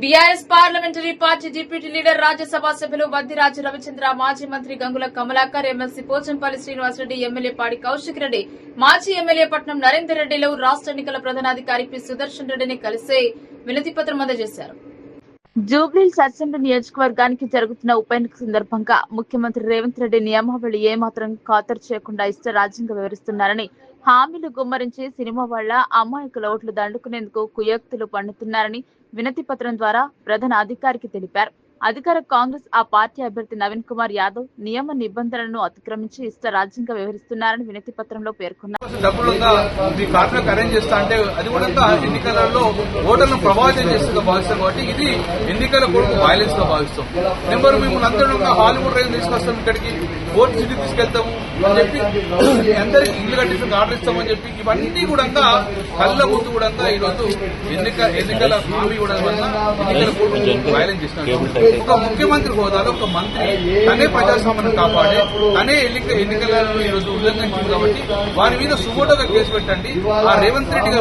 BRS parliamentary party deputy leader Rajya Sabha సభ్యులు వద్దిరాజు రవిచంద్ర మాజీ మంత్రి గంగుల కమలాకర్ ఎమ్మెల్సీ పోచంపల్లి శ్రీనివాసరెడ్డి ఎమ్మెల్యే పాడి కౌశిక్ రెడ్డి మాజీ ఎమ్మెల్యే పట్నం నరేందర్ రెడ్డిలు రాష్ట ఎన్నికల ప్రధానాధికారి పి సుదర్శన్ రెడ్డిని కలిసి వినతిపత్రం అందజేశారు. జూబ్లీ అసెంబ్లీ నియోజకవర్గానికి జరుగుతున్న ఉప ఎన్నిక సందర్భంగా ముఖ్యమంత్రి రేవంత్ రెడ్డి నియమావళి ఏమాత్రం ఖాతరు చేయకుండా ఇష్ట రాజ్యంగా వివరిస్తున్నారని హామీలు గుమ్మరించి సినిమా వల్ల అమాయకుల ఓట్లు దండుకునేందుకు కుయోక్తులు పండుతున్నారని వినతి పత్రం ద్వారా ప్రధాన అధికారికి తెలిపారు. అధికార కాంగ్రెస్ ఆ పార్టీ అభ్యర్థి నవీన్ కుమార్ యాదవ్ నియమ నిబంధనలను అతిక్రమించి ఇష్ట రాజ్యంగా వ్యవహరిస్తున్నారని వినతి పత్రంలో పేర్కొన్నారు. డబ్బులుగా అరేంజ్ అది కూడా ఎన్నికలలో ఓటర్లను ప్రభావితం చేస్తుందిగా భావిస్తాం కాబట్టి ఇది ఎన్నికల కొరకు వైలెన్స్గా భావిస్తాం. నెంబర్ మిమ్మల్ని హాలీవుడ్ రైలు తీసుకొస్తాం ఇక్కడికి. ఓటు సిటీ తీసుకెళ్తాము అని చెప్పి అందరికి ఇల్లు కట్టించి ఆర్డర్ ఇస్తామని చెప్పి ఇవన్నీ కూడా కళ్ళ ముందు కూడా ఈరోజు ఎన్నిక ఎన్నికల హామీ కూడా ఎన్నికల కొరకు వైలెన్స్ చేస్తున్నారు ఒక ముఖ్యమంత్రి హోదాలో ఒక మంత్రి తనే ప్రజాస్వామ్యాన్ని కాపాడే తనే ఎన్నిక ఎన్నికలలో ఈ రోజు ఉల్లంఘించింది కాబట్టి వారి మీద సుమోటోగా కేసు పెట్టండి. ఆ రేవంత్ రెడ్డి గారు